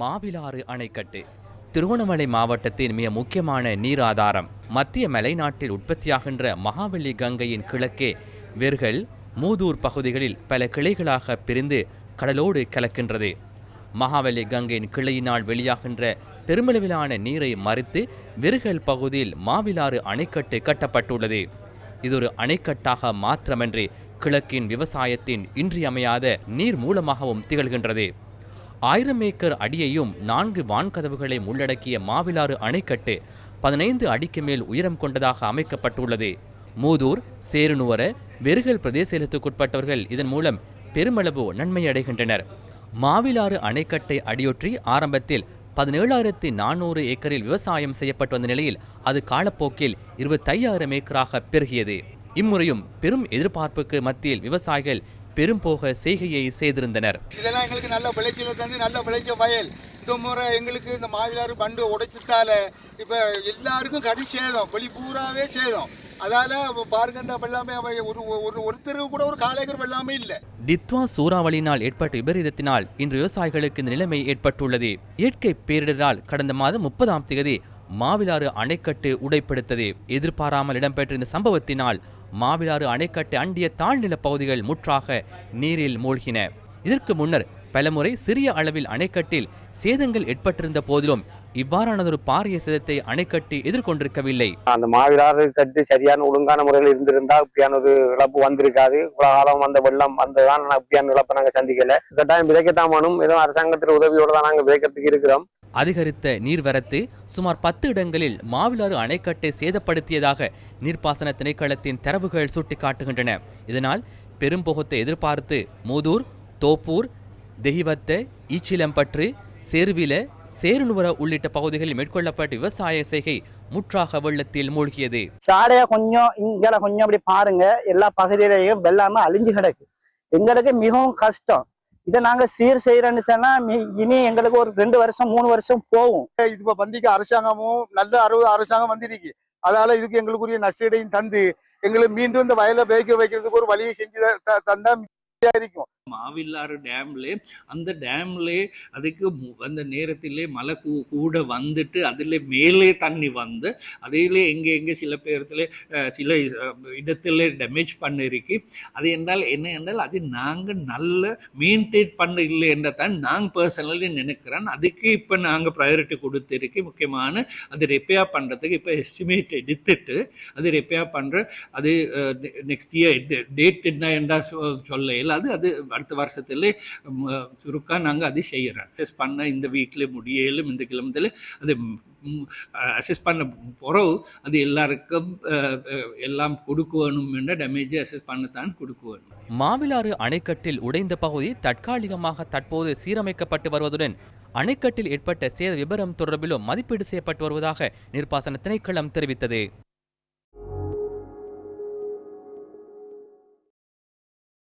மாவிலாறு அணைக்கட்டு. திருவண்ணாமலை மாவட்டத்தின் மிக முக்கியமான நீர் ஆதாரம் மத்திய மலைநாட்டில் உற்பத்தியாகின்ற மகாவெளி கங்கையின் கிழக்கே வெர்கள் மூதூர் பகுதிகளில் பல கிளைகளாக பிரிந்து கடலோடு கலக்கின்றது. மகாவெளி கங்கையின் கிளையினால் வெளியாகின்ற பெருமளவிலான நீரை மறித்து விருகல் பகுதியில் மாவிலாறு அணைக்கட்டு கட்டப்பட்டுள்ளது. இது ஒரு அணைக்கட்டாக மாத்திரமன்றி கிழக்கின் விவசாயத்தின் இன்றியமையாத நீர் மூலமாகவும் திகழ்கின்றது. ஆயிரம் ஏக்கர் அடியையும் நான்கு வான்கதவுகளை உள்ளடக்கிய மாவிலாறு அணைக்கட்டு பதினைந்து அடிக்கு மேல் உயரம் கொண்டதாக அமைக்கப்பட்டுள்ளது. மூதூர் சேருநுவர வெறுகல் பிரதேசத்துக்குட்பட்டவர்கள் இதன் மூலம் பெருமளவு நன்மை அடைகின்றனர் மாவிலாறு அணைக்கட்டை அடியொற்றி ஆரம்பத்தில் பதினேழாயிரத்தி நானூறு ஏக்கரில் விவசாயம் செய்யப்பட்டு வந்த நிலையில் அது காலப்போக்கில் இருபத்தையாயிரம் ஏக்கராக பெருகியது. இம்முறையும் பெரும் எதிர்பார்ப்புக்கு மத்தியில் விவசாயிகள் பெரும்போக செய்கையை செய்திருந்தனர். இதெல்லாம் எங்களுக்கு நல்ல விளைச்சலை தந்து நல்ல விளைச்ச வயல். இந்த முறை எங்களுக்கு இந்த மாவிலாறு பண்டு உடைச்சதால இப்போ எல்லாருக்கும் கடி சேதம் வெளி பூராவே சேதம். அதால பாருங்க இந்த வெள்ளாமை ஒரு ஒரு ஒருத்தருக்கு கூட ஒரு காலேக்கர் வெள்ளாமை இல்லை. டித்வா சூறாவளியினால் ஏற்பட்ட விபரீதத்தினால் இன்று விவசாயிகளுக்கு இந்த நிலைமை ஏற்பட்டுள்ளது. இயற்கை பேரிடரால் கடந்த மாதம் முப்பதாம் தேதி மாவிலாறு அணைக்கட்டு உடைப்படுத்தது. எதிர்பாராமல் இடம்பெற்ற இந்த சம்பவத்தினால் மாவிலாறு அணைக்கட்டு அண்டிய தாழ்நில பகுதிகள் முற்றாக நீரில் மூழ்கின. இதற்கு முன்னர் பலமுறை சிறிய அளவில் அணைக்கட்டில் சேதங்கள் ஏற்பட்டிருந்த போதிலும் இவ்வாறானதொரு பாரிய சேதத்தை அணைக்கட்டு எதிர்கொண்டிருக்கவில்லை. அந்த மாவிலாறு கட்டு சரியான ஒழுங்கான முறையில் இருந்திருந்தா இப்படியான ஒரு இழப்பு வந்திருக்காது. இவ்வளவு காலம் வந்த வெள்ளம் வந்ததான் இப்படியான இழப்பை நாங்க சந்திக்கல. கட்டாயம் விதைக்கத்தான் வேணும். ஏதோ அரசாங்கத்தில் உதவியோட தான் நாங்க விதைக்கிறதுக்கு இருக்கிறோம். அதிகரித்த நீர்வரத்து சுமார் பத்து இடங்களில் மாவிலாறு அணைக்கட்டை சேதப்படுத்தியதாக நீர்ப்பாசன திணைக்களத்தின் தரவுகள் சுட்டிக்காட்டுகின்றன. இதனால் பெரும்போகத்தை எதிர்பார்த்து மூதூர் தோப்பூர் தெஹிவத்த ஈச்சிலம்பற்று சேர்வில சேருநுவர உள்ளிட்ட பகுதிகளில் மேற்கொள்ளப்பட்ட விவசாய செய்கை முற்றாக வெள்ளத்தில் மூழ்கியது. சாடையா கொஞ்சம் இங்கே கொஞ்சம் அப்படி பாருங்க. எல்லா பகுதியிலையும் வெள்ளாம அழிஞ்சு கிடக்கு. எங்களுக்கு மிகவும் கஷ்டம். இதை நாங்க சீர் செய்யறோம்னு சொன்னா இனி எங்களுக்கு ஒரு ரெண்டு வருஷம் மூணு வருஷம் போகும். இது இப்போ பந்திக்கு அரசாங்கமும் நல்ல அறுபது அரசாங்கம் வந்திருக்கு. அதால இதுக்கு எங்களுக்குரிய நஷ்டீடையும் தந்து எங்களுக்கு மீண்டும் இந்த வயலை வேக வைக்கிறதுக்கு ஒரு வழியை செஞ்சு த- தந்தா இருக்கும். மாவில்லாறு டேம்ல அந்த டேம்ல அதுக்கு மு- அந்த நேரத்திலே மழை கூ- கூட வந்துட்டு அதில் மேலே தண்ணி வந்து அதிலே எங்கே எங்கே சில பேரத்தில் சில இடத்துல டேமேஜ் பண்ணிருக்கு. அது என்றால் என்ன என்றால் அது நாங்கள் நல்ல மெயின்டைன் பண்ண இல்லை என்ற தான் நாங்கள் பர்சனலி நினைக்கிறேன். அதுக்கு இப்போ நாங்கள் ப்ரையாரிட்டி கொடுத்துருக்கு. முக்கியமான அது ரிப்பேர் பண்ணுறதுக்கு இப்போ எஸ்டிமேட் எடுத்துட்டு அது ரிப்பேர் பண்ணுற அது நெக்ஸ்ட் இயர் டேட் என்ன என்றால் சொ- சொல்ல இயலாது அது அடுத்த வருஷத்துல சுருக்காக சுருக்கா நாங்கள் அது செய்கிறோம் அசஸ் பண்ண இந்த வீக்கில் முடியலும் இந்த கிழமத்தில் அது அசஸ் பண்ண பிறகு அது எல்லாருக்கும் எல்லாம் கொடுக்கணும் என்ற டேமேஜ் அசஸ் பண்ணத்தான் கொடுக்கணும் மாவிலாறு அணைக்கட்டில் உடைந்த பகுதி தற்காலிகமாக தற்போது சீரமைக்கப்பட்டு வருவதுடன் அணைக்கட்டில் ஏற்பட்ட சேத விபரம் தொடர்பிலும் மதிப்பீடு செய்யப்பட்டு வருவதாக நீர்ப்பாசன திணைக்களம் தெரிவித்தது.